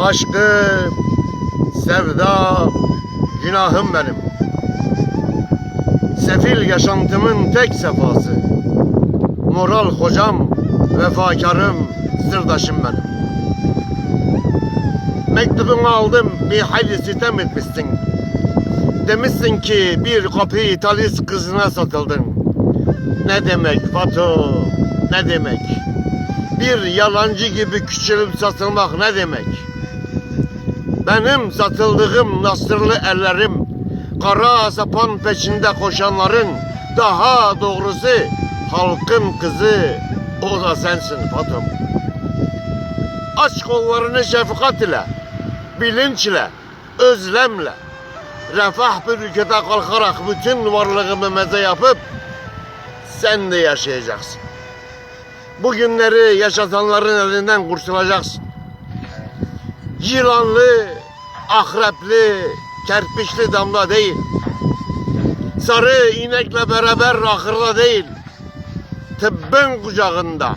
Aşkım, sevdam, günahım benim. Sefil yaşantımın tek sefası. Moral hocam, vefakarım, sırdaşım benim. Mektubumu aldım, bir hayli sitem etmişsin. Demişsin ki bir kapı İtalis kızına satıldın. Ne demek Fatu, ne demek? Bir yalancı gibi küçülüp satılmak ne demek? Benim satıldığım nasırlı ellerim, kara sapan peşinde koşanların, daha doğrusu halkın kızı, o da sensin Fatum. Aç kollarını şefkat ile, bilinç ile, özlemle, refah bir ülkede kalkarak bütün varlığımı meze yapıp, sen de yaşayacaksın. Bu günleri yaşatanların elinden kurtulacaksın. Yılanlı, akrepli, kerpiçli damla değil. Sarı inekle beraber ahırda değil. Tıbbın kucağında.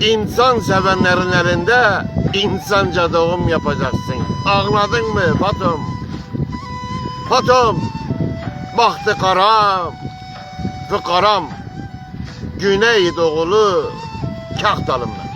İnsan sevenlerin elinde insanca doğum yapacaksın. Anladın mı Fatum? Fatum, bahtı karam, fıkaram, güney doğulu kah dalım ben.